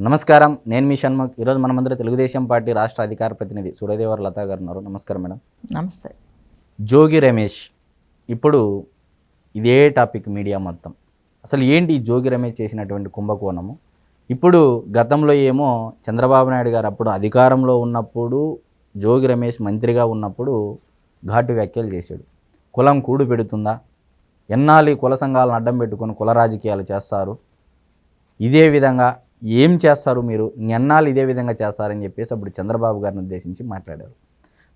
నమస్కారం. నేను మీ షణ్ముఖ్. ఈరోజు మనమందరం తెలుగుదేశం పార్టీ రాష్ట్ర అధికార ప్రతినిధి సూర్యదేవర్ లతా గారు ఉన్నారు. నమస్కారం మేడం. నమస్తే. జోగి రమేష్ ఇప్పుడు ఇదే టాపిక్ మీడియా మొత్తం. అసలు ఏంటి జోగి రమేష్ చేసినటువంటి కుంభకోణము? ఇప్పుడు గతంలో ఏమో చంద్రబాబు నాయుడు గారు అప్పుడు అధికారంలో ఉన్నప్పుడు జోగి రమేష్ మంత్రిగా ఉన్నప్పుడు ఘాటు వ్యాఖ్యలు చేశాడు. కులం కూడు పెడుతుందా? ఎన్నాళ్ళు కుల సంఘాలను అడ్డం పెట్టుకొని కుల రాజకీయాలు చేస్తారు? ఇదే విధంగా ఏం చేస్తారు మీరు? ఎన్నాళ్ళు ఇదే విధంగా చేస్తారని చెప్పేసి అప్పుడు చంద్రబాబు గారిని ఉద్దేశించి మాట్లాడారు.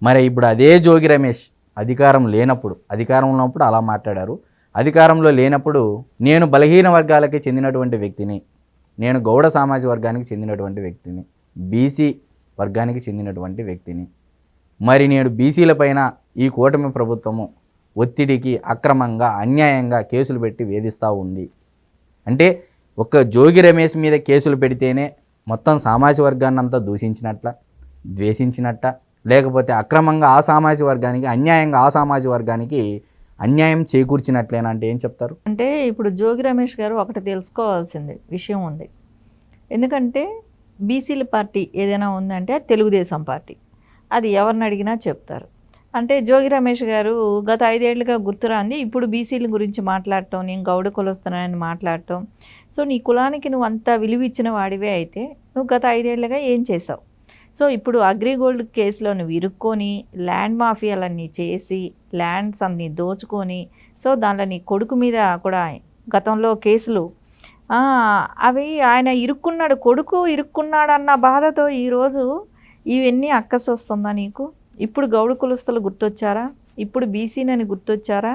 మరి ఇప్పుడు అదే జోగి రమేష్ అధికారం లేనప్పుడు అధికారంలో ఉన్నప్పుడు అలా మాట్లాడారు. అధికారంలో లేనప్పుడు నేను బలహీన వర్గాలకి చెందినటువంటి వ్యక్తిని నేను గౌడ సామాజిక వర్గానికి చెందినటువంటి వ్యక్తిని బీసీ వర్గానికి చెందినటువంటి వ్యక్తిని మరి నేడు బీసీల పైన ఈ కూటమి ప్రభుత్వము ఒత్తిడికి అక్రమంగా అన్యాయంగా కేసులు పెట్టి వేధిస్తూ ఉంది. అంటే ఒక్క జోగి రమేష్ మీద కేసులు పెడితేనే మొత్తం సామాజిక వర్గాన్ని అంతా దూషించినట్ల ద్వేషించినట్ట లేకపోతే అక్రమంగా ఆ సామాజిక వర్గానికి అన్యాయంగా ఆ సామాజిక వర్గానికి అన్యాయం చేకూర్చినట్లేనా అంటే ఏం చెప్తారు? అంటే ఇప్పుడు జోగి రమేష్ గారు ఒకటి తెలుసుకోవాల్సింది విషయం ఉంది. ఎందుకంటే బీసీల పార్టీ ఏదైనా ఉందంటే తెలుగుదేశం పార్టీ. అది ఎవరిని అడిగినా చెప్తారు. అంటే జోగి రమేష్ గారు గత ఐదేళ్ళుగా గుర్తురాంది ఇప్పుడు బీసీల గురించి మాట్లాడటం నేను గౌడ కులొస్తున్నానని మాట్లాడటం. సో నీ కులానికి నువ్వు అంత విలువ ఇచ్చిన వాడివే అయితే నువ్వు గత ఐదేళ్ళుగా ఏం చేసావు సో ఇప్పుడు అగ్రిగోల్డ్ కేసులో నువ్వు ఇరుక్కొని ల్యాండ్ మాఫియాలన్నీ చేసి ల్యాండ్స్ అన్ని దోచుకొని సో దాంట్లో నీ కొడుకు మీద కూడా గతంలో కేసులు. అవి ఆయన ఇరుక్కున్నాడు కొడుకు ఇరుక్కున్నాడు అన్న బాధతో ఈరోజు ఇవన్నీ అక్కసి వస్తుందా నీకు? ఇప్పుడు గౌడు కులస్తులు గుర్తొచ్చారా? ఇప్పుడు బీసీనని గుర్తొచ్చారా?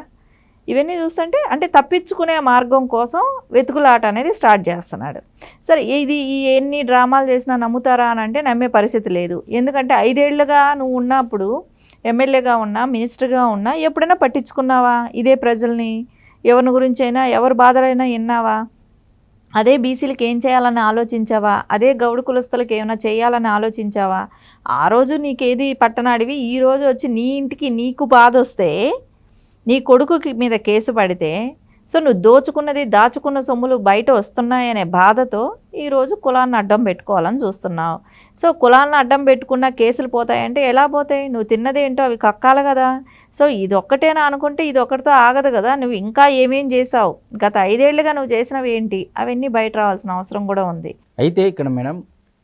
ఇవన్నీ చూస్తుంటే అంటే తప్పించుకునే మార్గం కోసం వెతుకులాట అనేది స్టార్ట్ చేస్తున్నాడు. సరే ఇది ఈ ఎన్ని డ్రామాలు చేసినా నమ్ముతారా అని అంటే నమ్మే పరిస్థితి లేదు. ఎందుకంటే ఐదేళ్ళుగా నువ్వు ఉన్నప్పుడు ఎమ్మెల్యేగా ఉన్నా మినిస్టర్గా ఉన్నా ఎప్పుడైనా పట్టించుకున్నావా ఇదే ప్రజల్ని? ఎవరిని గురించి అయినా ఎవరి బాధలైనా విన్నావా? అదే బీసీలకు ఏం చేయాలని ఆలోచించావా? అదే గౌడు కులస్తులకు ఏమైనా చేయాలని ఆలోచించావా? ఆ రోజు నీకేది పట్టనాడివి ఈ రోజు వచ్చి నీ ఇంటికి నీకు బాధ వస్తే నీ కొడుకుకి మీద కేసు పడితే సో నువ్వు దోచుకున్నది దాచుకున్న సొమ్ములు బయట వస్తున్నాయనే బాధతో ఈరోజు కులాన్ని అడ్డం పెట్టుకోవాలని చూస్తున్నావు. సో కులాన్ని అడ్డం పెట్టుకున్న కేసులు పోతాయంటే ఎలా పోతాయి? నువ్వు తిన్నదేంటో అవి కక్కాలి కదా. సో ఇది ఒక్కటేనా అనుకుంటే ఇది ఒక్కటితో ఆగదు కదా. నువ్వు ఇంకా ఏమేం చేసావు గత ఐదేళ్ళుగా నువ్వు చేసినవి ఏంటి? అవన్నీ బయట రావాల్సిన అవసరం కూడా ఉంది. అయితే ఇక్కడ మేడం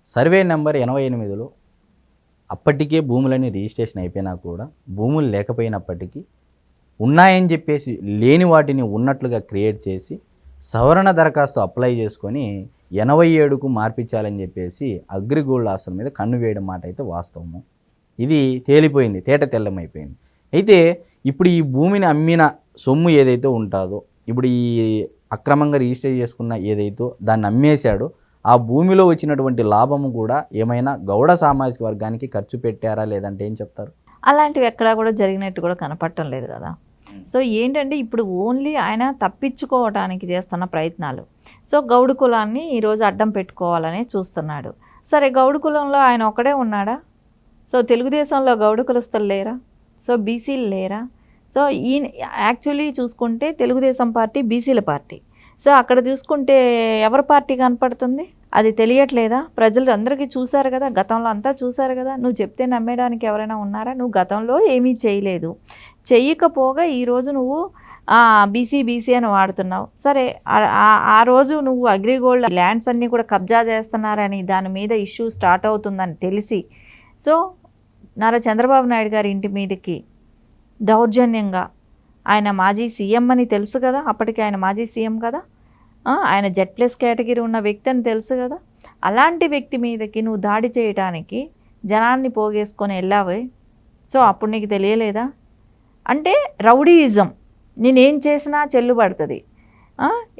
సర్వే నెంబర్ ఎనభై ఎనిమిదిలో అప్పటికే భూములన్నీ రిజిస్ట్రేషన్ అయిపోయినా కూడా భూములు లేకపోయినప్పటికీ ఉన్నాయని చెప్పేసి లేని వాటిని ఉన్నట్లుగా క్రియేట్ చేసి సవరణ దరఖాస్తు అప్లై చేసుకొని ఎనభై ఏడుకు మార్పించాలని చెప్పేసి అగ్రిగోల్డ్ ఆస్తుల మీద కన్ను వేయడం మాట అయితే వాస్తవము. ఇది తేలిపోయింది తేట తెల్లమైపోయింది. అయితే ఇప్పుడు ఈ భూమిని అమ్మిన సొమ్ము ఏదైతే ఉంటుందో ఇప్పుడు ఈ అక్రమంగా రిజిస్టర్ చేసుకున్న ఏదైతే దాన్ని అమ్మేశాడో ఆ భూమిలో వచ్చినటువంటి లాభము కూడా ఏమైనా గౌడ సామాజిక వర్గానికి ఖర్చు పెట్టారా లేదంటే ఏం చెప్తారు? అలాంటివి ఎక్కడా కూడా జరిగినట్టు కూడా కనపడటం లేదు కదా. Hmm. సో ఏంటంటే ఇప్పుడు ఓన్లీ ఆయన తప్పించుకోవటానికి చేస్తున్న ప్రయత్నాలు. సో గౌడు కులాన్ని ఈరోజు అడ్డం పెట్టుకోవాలని చూస్తున్నాడు. సరే గౌడు కులంలో ఆయన ఒక్కడే ఉన్నాడా? సో తెలుగుదేశంలో గౌడు కులస్తులు లేరా? సో బీసీలు లేరా? సో ఈయన యాక్చువల్లీ చూసుకుంటే తెలుగుదేశం పార్టీ బీసీల పార్టీ. సో అక్కడ చూసుకుంటే ఎవరి పార్టీ కనపడుతుంది? అది తెలియట్లేదా? ప్రజలు అందరికీ చూశారు కదా గతంలో అంతా చూశారు కదా నువ్వు చెప్తే నమ్మేయడానికి ఎవరైనా ఉన్నారా? నువ్వు గతంలో ఏమీ చేయలేదు. చెయ్యకపోగా ఈరోజు నువ్వు బీసీ బీసీ అని వాడుతున్నావు. సరే ఆ- రోజు నువ్వు అగ్రిగోల్డ్ ల్యాండ్స్ అన్నీ కూడా కబ్జా చేస్తున్నారని దాని మీద ఇష్యూ స్టార్ట్ అవుతుందని తెలిసి సో నారా చంద్రబాబు నాయుడు గారి ఇంటి మీదకి దౌర్జన్యంగా ఆయన మాజీ సీఎం అని తెలుసు కదా అప్పటికి ఆయన మాజీ సీఎం కదా ఆయన జెడ్ ప్లస్ కేటగిరీ ఉన్న వ్యక్తి అని తెలుసు కదా. అలాంటి వ్యక్తి మీదకి నువ్వు దాడి చేయటానికి జనాన్ని పోగేసుకొని వెళ్ళావే? సో అప్పుడు నీకు తెలియలేదా? అంటే రౌడీయిజం. నేనేం చేసినా చెల్లుబడుతుంది.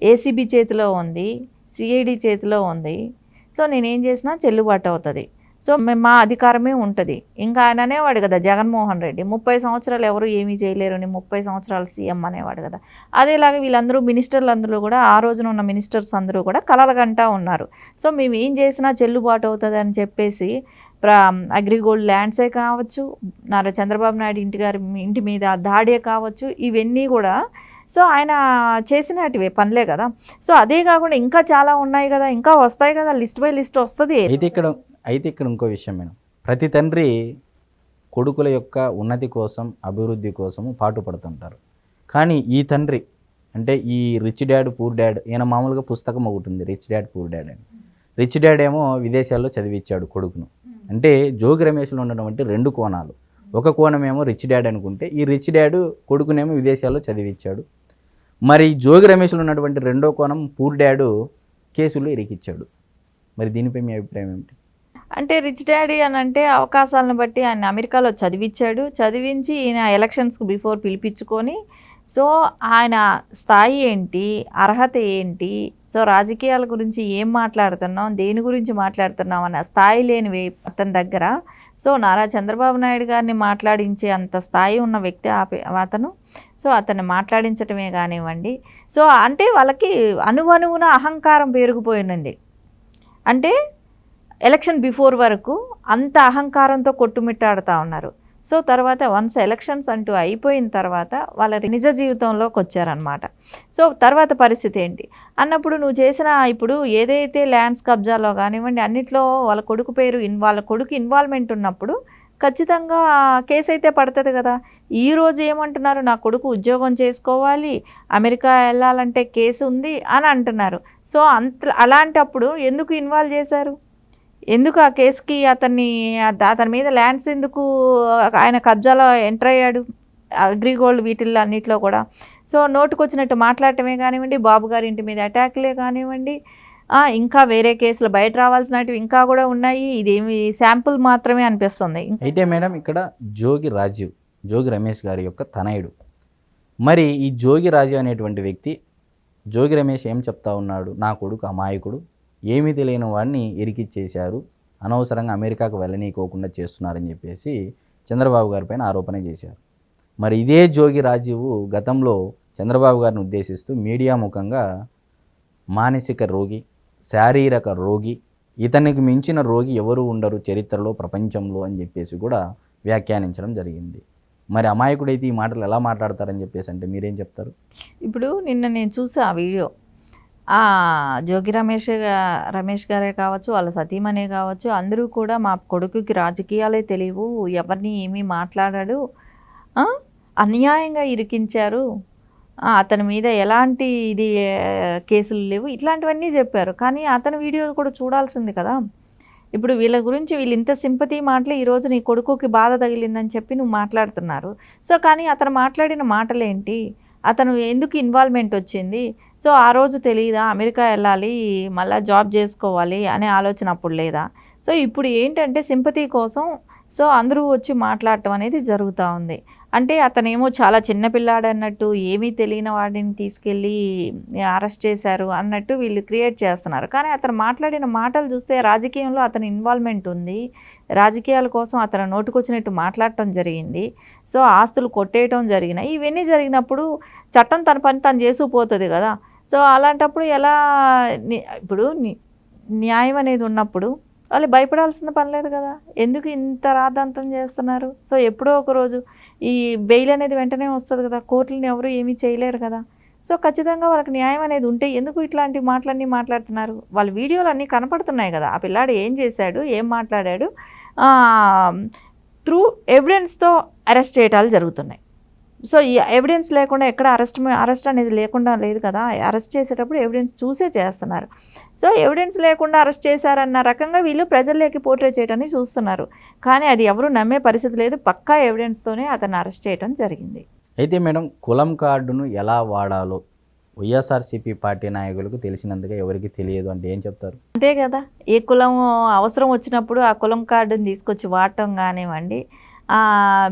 ఏసీబీ చేతిలో ఉంది సిఐడి చేతిలో ఉంది. సో నేనేం చేసినా చెల్లుబాటు అవుతుంది. సో మేము మా అధికారమే ఉంటుంది. ఇంకా ఆయన అనేవాడు కదా జగన్మోహన్ రెడ్డి. ముప్పై సంవత్సరాలు ఎవరు ఏమీ చేయలేరు అని ముప్పై సంవత్సరాలు సీఎం అనేవాడు కదా. అదేలాగా వీళ్ళందరూ మినిస్టర్లు అందరూ కూడా ఆ రోజున ఉన్న మినిస్టర్స్ అందరూ కూడా కలలగంటా ఉన్నారు. సో మేము ఏం చేసినా చెల్లుబాటు అవుతుంది అని చెప్పేసి ప్ర అగ్రిగోల్డ్ ల్యాండ్సే కావచ్చు నారా చంద్రబాబు నాయుడు ఇంటి గారి ఇంటి మీద దాడే కావచ్చు ఇవన్నీ కూడా సో ఆయన చేసినటివే పనులే కదా. సో అదే కాకుండా ఇంకా చాలా ఉన్నాయి కదా ఇంకా వస్తాయి కదా లిస్ట్ బై లిస్ట్ వస్తుంది. అయితే ఇక్కడ అయితే ఇక్కడ ఇంకో విషయం మేడం. ప్రతి తండ్రి కొడుకుల యొక్క ఉన్నతి కోసం అభివృద్ధి కోసము పాటుపడుతుంటారు. కానీ ఈ తండ్రి అంటే ఈ రిచ్ డాడ్ పూర్ డాడ్ ఈయన మామూలుగా పుస్తకం ఒకటి ఉంది రిచ్ డాడ్ పూర్ డాడ్ అని. రిచ్ డాడ్ ఏమో విదేశాల్లో చదివిచ్చాడు కొడుకును. అంటే జోగి రమేష్లో ఉన్నటువంటి రెండు కోణాలు. ఒక కోణమేమో రిచ్ డాడ్ అనుకుంటే ఈ రిచ్ డాడ్ కొడుకునేమో విదేశాల్లో చదివిచ్చాడు. మరి జోగి రమేష్లో ఉన్నటువంటి రెండో కోణం పూర్ డాడు కేసులు ఇరికిచ్చాడు. మరి దీనిపై మీ అభిప్రాయం ఏమిటి? అంటే రిచ్ డాడీ అని అంటే అవకాశాలను బట్టి ఆయన అమెరికాలో చదివించాడు చదివించి ఈయన ఎలక్షన్స్కి బిఫోర్ పిలిపించుకొని సో ఆయన స్థాయి ఏంటి అర్హత ఏంటి సో రాజకీయాల గురించి ఏం మాట్లాడుతున్నాం దేని గురించి మాట్లాడుతున్నాం అన్న స్థాయి లేని అతని దగ్గర. సో నారా చంద్రబాబు నాయుడు గారిని మాట్లాడించే అంత స్థాయి ఉన్న వ్యక్తి ఆపే- అతను. సో అతన్ని మాట్లాడించటమే కానివ్వండి. సో అంటే వాళ్ళకి అనువనువున అహంకారం పెరిగిపోయినది అంటే ఎలక్షన్ బిఫోర్ వరకు అంత అహంకారంతో కొట్టుమిట్టాడుతూ ఉన్నారు. సో తర్వాత వన్స్ ఎలక్షన్స్ అంటూ అయిపోయిన తర్వాత వాళ్ళ నిజ జీవితంలోకి వచ్చారనమాట సో తర్వాత పరిస్థితి ఏంటి? అన్నప్పుడు నువ్వు చేసిన ఇప్పుడు ఏదైతే ల్యాండ్స్ కబ్జాలో కానివ్వండి అన్నిట్లో వాళ్ళ కొడుకు పేరు ఇన్ వాళ్ళ కొడుకు ఇన్వాల్వ్మెంట్ ఉన్నప్పుడు ఖచ్చితంగా కేసు అయితే పడుతుంది కదా. ఈరోజు ఏమంటున్నారు? నా కొడుకు ఉద్యోగం చేసుకోవాలి అమెరికా వెళ్ళాలంటే కేసు ఉంది అని అంటున్నారు. సో అంత అలాంటప్పుడు ఎందుకు ఇన్వాల్వ్ చేశారు? ఎందుకు ఆ కేసుకి అతన్ని అతని మీద ల్యాండ్స్ ఎందుకు ఆయన కబ్జాలో ఎంటర్ అయ్యాడు? అగ్రిగోల్డ్ వీటిల్లో అన్నిటిలో కూడా. సో నోటుకొచ్చినట్టు మాట్లాడటమే కానివ్వండి బాబు గారి ఇంటి మీద అటాక్లే కానివ్వండి. ఇంకా వేరే కేసులు బయట రావాల్సినవి ఇంకా కూడా ఉన్నాయి. ఇదేమి శాంపుల్ మాత్రమే అనిపిస్తుంది. అయితే మేడం ఇక్కడ జోగి రాజీవ్ జోగి రమేష్ గారి యొక్క తనయుడు. మరి ఈ జోగి రాజు అనేటువంటి వ్యక్తి జోగి రమేష్ ఏం చెప్తా ఉన్నాడు? నా కొడుకు అమాయకుడు. ఏమీ తెలియని వాడిని ఇరికిచ్చేశారు. అనవసరంగా అమెరికాకు వెళ్ళనీకోకుండా చేస్తున్నారని చెప్పేసి చంద్రబాబు గారి పైన ఆరోపణ చేశారు. మరి ఇదే జోగి రాజీవ్ గతంలో చంద్రబాబు గారిని ఉద్దేశిస్తూ మీడియా ముఖంగా మానసిక రోగి శారీరక రోగి ఇతనికి మించిన రోగి ఎవరు ఉండరు చరిత్రలో ప్రపంచంలో అని చెప్పేసి కూడా వ్యాఖ్యానించడం జరిగింది. మరి అమాయకుడైతే ఈ మాటలు ఎలా మాట్లాడతారని చెప్పేసి అంటే మీరేం చెప్తారు? ఇప్పుడు నిన్న నేను చూసా ఆ వీడియో. జోగి రమేష్ రమేష్ గారే కావచ్చు వాళ్ళ సతీమనే కావచ్చు అందరూ కూడా మా కొడుకుకి రాజకీయాలే తెలియవు ఎవరిని ఏమీ మాట్లాడాడు. అన్యాయంగా ఇరికించారు. అతని మీద ఎలాంటి ఇది కేసులు లేవు ఇట్లాంటివన్నీ చెప్పారు. కానీ అతని వీడియో కూడా చూడాల్సింది కదా. ఇప్పుడు వీళ్ళ గురించి వీళ్ళు ఇంత సింపతి మాటలు ఈరోజు నీ కొడుకుకి బాధ తగిలిందని చెప్పి నువ్వు మాట్లాడుతున్నారు. సో కానీ అతను మాట్లాడిన మాటలేంటి? అతను ఎందుకు ఇన్వాల్వ్మెంట్ వచ్చింది? సో ఆ రోజు తెలియదా అమెరికా వెళ్ళాలి మళ్ళీ జాబ్ చేసుకోవాలి అనే ఆలోచన అప్పుడు లేదా? సో ఇప్పుడు ఏంటంటే సింపతి కోసం సో అందరూ వచ్చి మాట్లాడటం అనేది జరుగుతూ ఉంది. అంటే అతనేమో చాలా చిన్నపిల్లాడు అన్నట్టు ఏమీ తెలియని వాడిని తీసుకెళ్ళి అరెస్ట్ చేశారు అన్నట్టు వీళ్ళు క్రియేట్ చేస్తున్నారు. కానీ అతను మాట్లాడిన మాటలు చూస్తే రాజకీయంలో అతని ఇన్వాల్వ్మెంట్ ఉంది. రాజకీయాల కోసం అతను నోటుకొచ్చినట్టు మాట్లాడటం జరిగింది. సో ఆస్తులు కొట్టేయటం జరిగినాయి. ఇవన్నీ జరిగినప్పుడు చట్టం తన పని తను చేసుకుపోతుంది కదా. సో అలాంటప్పుడు ఎలా ఇప్పుడు న్యాయం అనేది ఉన్నప్పుడు వాళ్ళు భయపడాల్సిన పని లేదు కదా. ఎందుకు ఇంత రాద్ధాంతం చేస్తున్నారు? సో ఎప్పుడో ఒకరోజు ఈ బెయిల్ అనేది వెంటనే వస్తుంది కదా. కోర్టులను ఎవరు ఏమీ చేయలేరు కదా. సో ఖచ్చితంగా వాళ్ళకి న్యాయం అనేది ఉంటే ఎందుకు ఇట్లాంటి మాటలన్నీ మాట్లాడుతున్నారు? వాళ్ళ వీడియోలు అన్నీ కనపడుతున్నాయి కదా. ఆ పిల్లాడు ఏం చేశాడు? ఏం మాట్లాడాడు? త్రూ ఎవిడెన్స్తో అరెస్ట్ చేయటాలు జరుగుతున్నాయి. సో ఈ ఎవిడెన్స్ లేకుండా ఎక్కడ అరెస్ట్ అరెస్ట్ అనేది లేకుండా లేదు కదా. అరెస్ట్ చేసేటప్పుడు ఎవిడెన్స్ చూసే చేస్తున్నారు. సో ఎవిడెన్స్ లేకుండా అరెస్ట్ చేశారన్న రకంగా వీళ్ళు ప్రజల్లోకి పోర్ట్రేట్ చేయడానికి చూస్తున్నారు. కానీ అది ఎవరు నమ్మే పరిస్థితి లేదు. పక్కా ఎవిడెన్స్తోనే అతన్ని అరెస్ట్ చేయడం జరిగింది. అయితే మేడం కులం కార్డును ఎలా వాడాలో వైఎస్ఆర్సీపీ పార్టీ నాయకులకు తెలిసినందుగా ఎవరికి తెలియదు అంటే ఏం చెప్తారు? అంతే కదా. ఏ కులం అవసరం వచ్చినప్పుడు ఆ కులం కార్డుని తీసుకొచ్చి వాడటం కానివ్వండి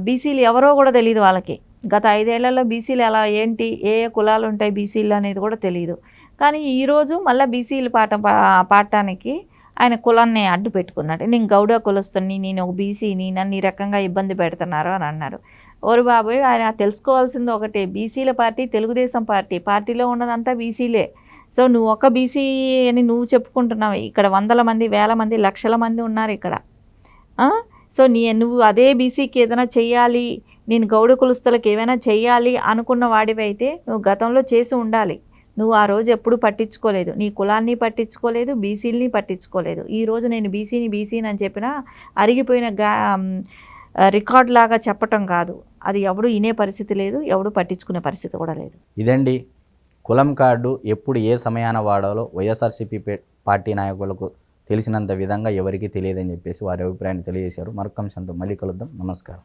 బీసీలు ఎవరో కూడా తెలియదు వాళ్ళకి. గత ఐదేళ్ళలో బీసీలు ఎలా ఏంటి ఏ ఏ కులాలు ఉంటాయి బీసీలు అనేది కూడా తెలియదు కానీ ఈరోజు మళ్ళీ బీసీలు పాట పా- పాడటానికి ఆయన కులాన్ని అడ్డు పెట్టుకున్నాడు. నేను గౌడ కులస్తుని నేను ఒక బీసీని నన్ను ఈ రకంగా ఇబ్బంది పెడుతున్నారు అని అన్నారు. ఓరు బాబోయ్ ఆయన తెలుసుకోవాల్సింది ఒకటే. బీసీల పార్టీ తెలుగుదేశం పార్టీ. పార్టీలో ఉన్నదంతా బీసీలే. సో నువ్వు ఒక బీసీ అని నువ్వు చెప్పుకుంటున్నావు. ఇక్కడ వందల మంది వేల మంది లక్షల మంది ఉన్నారు ఇక్కడ. సో నీ నువ్వు అదే బీసీకి ఏదైనా చెయ్యాలి నేను గౌడ కులస్తులకు ఏమైనా చేయాలి అనుకున్న వాడివైతే నువ్వు గతంలో చేసి ఉండాలి. నువ్వు ఆ రోజు ఎప్పుడు పట్టించుకోలేదు. నీ కులాన్ని పట్టించుకోలేదు బీసీలని పట్టించుకోలేదు. ఈ రోజు నేను బీసీని బీసీని అని చెప్పినా అరిగిపోయిన గా రికార్డ్ లాగా చెప్పటం కాదు. అది ఎవడు వినే పరిస్థితి లేదు ఎవడు పట్టించుకునే పరిస్థితి కూడా లేదు. ఇదండి. కులం కార్డు ఎప్పుడు ఏ సమయాన వాడాలో వైఎస్ఆర్సీపీ పార్టీ నాయకులకు తెలిసినంత విధంగా ఎవరికీ తెలియదని చెప్పేసి వారి అభిప్రాయాన్ని తెలియజేశారు. మరొక అంశంతో మళ్ళీ కలుద్దాం. నమస్కారం.